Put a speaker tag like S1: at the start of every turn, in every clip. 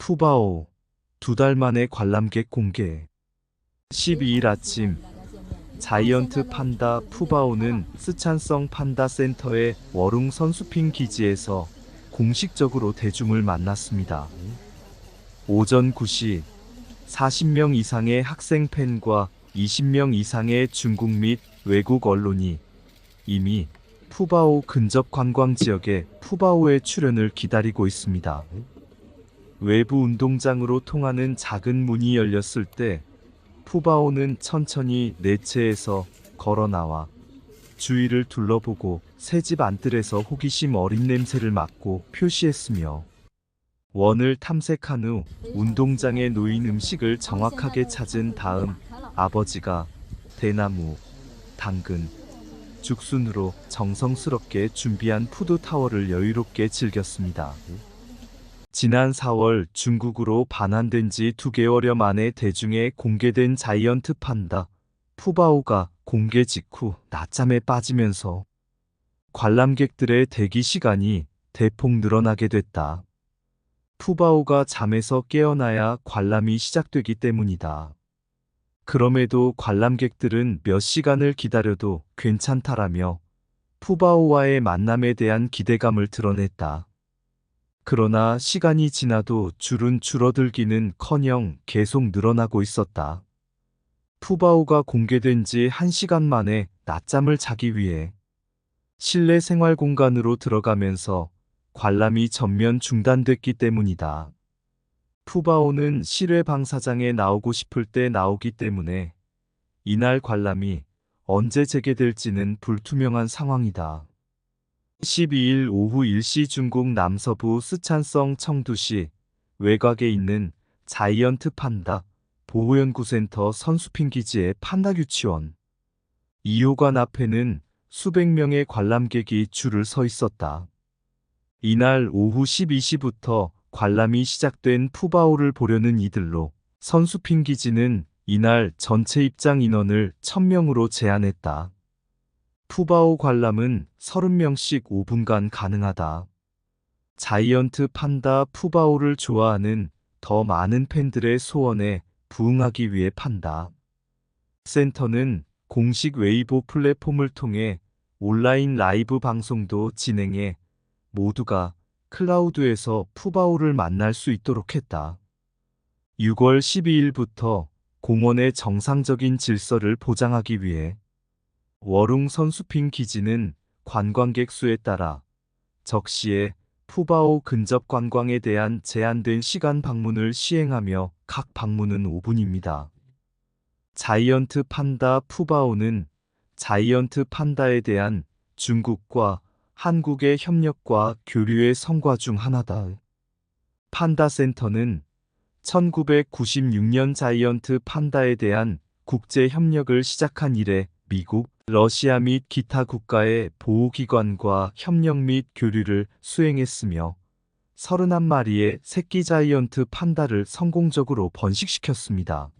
S1: 푸바오 두 달 만에 관람객 공개 12일 아침 자이언트 판다 푸바오는 스촨성 판다 센터의 워룽 선수핑 기지에서 공식적으로 대중을 만났습니다. 오전 9시 40명 이상의 학생 팬과 20명 이상의 중국 및 외국 언론이 이미 푸바오 근접 관광 지역의 푸바오의 출연을 기다리고 있습니다. 외부 운동장으로 통하는 작은 문이 열렸을 때 푸바오는 천천히 내체에서 걸어 나와 주위를 둘러보고 새집 안뜰에서 호기심 어린 냄새를 맡고 표시했으며 원을 탐색한 후 운동장에 놓인 음식을 정확하게 찾은 다음 아버지가 대나무, 당근, 죽순으로 정성스럽게 준비한 푸드타워를 여유롭게 즐겼습니다. 지난 4월 중국으로 반환된 지두 개월여 만에 대중에 공개된 자이언트 판다 푸바오가 공개 직후 낮잠에 빠지면서 관람객들의 대기 시간이 대폭 늘어나게 됐다. 푸바오가 잠에서 깨어나야 관람이 시작되기 때문이다. 그럼에도 관람객들은 몇 시간을 기다려도 괜찮다라며 푸바오와의 만남에 대한 기대감을 드러냈다. 그러나 시간이 지나도 줄은 줄어들기는 커녕 계속 늘어나고 있었다. 푸바오가 공개된 지 1시간 만에 낮잠을 자기 위해 실내 생활 공간으로 들어가면서 관람이 전면 중단됐기 때문이다. 푸바오는 실외 방사장에 나오고 싶을 때 나오기 때문에 이날 관람이 언제 재개될지는 불투명한 상황이다. 12일 오후 1시 중국 남서부 스촨성 청두시 외곽에 있는 자이언트 판다 보호연구센터 선수핑 기지의 판다 유치원 2호관 앞에는 수백 명의 관람객이 줄을 서 있었다. 이날 오후 12시부터 관람이 시작된 푸바오를 보려는 이들로 선수핑 기지는 이날 전체 입장 인원을 1000명으로 제한했다. 푸바오 관람은 30명씩 5분간 가능하다. 자이언트 판다 푸바오를 좋아하는 더 많은 팬들의 소원에 부응하기 위해 판다. 센터는 공식 웨이보 플랫폼을 통해 온라인 라이브 방송도 진행해 모두가 클라우드에서 푸바오를 만날 수 있도록 했다. 6월 12일부터 공원의 정상적인 질서를 보장하기 위해 워룽 선수핑 기지는 관광객 수에 따라 적시에 푸바오 근접 관광에 대한 제한된 시간 방문을 시행하며 각 방문은 5분입니다. 자이언트 판다 푸바오는 자이언트 판다에 대한 중국과 한국의 협력과 교류의 성과 중 하나다. 판다 센터는 1996년 자이언트 판다에 대한 국제 협력을 시작한 이래 미국, 러시아 및 기타 국가의 보호기관과 협력 및 교류를 수행했으며 31마리의 새끼 자이언트 판다를 성공적으로 번식시켰습니다.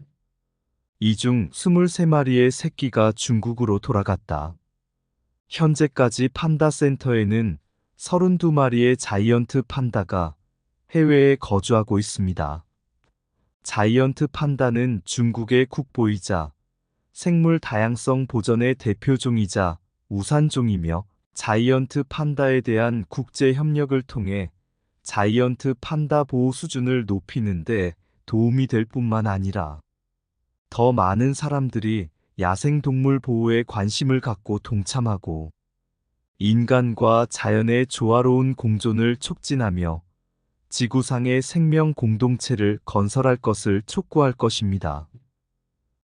S1: 이 중 23마리의 새끼가 중국으로 돌아갔다. 현재까지 판다 센터에는 32마리의 자이언트 판다가 해외에 거주하고 있습니다. 자이언트 판다는 중국의 국보이자 생물 다양성 보전의 대표종이자 우산종이며 자이언트 판다에 대한 국제 협력을 통해 자이언트 판다 보호 수준을 높이는 데 도움이 될 뿐만 아니라 더 많은 사람들이 야생동물 보호에 관심을 갖고 동참하고 인간과 자연의 조화로운 공존을 촉진하며 지구상의 생명 공동체를 건설할 것을 촉구할 것입니다.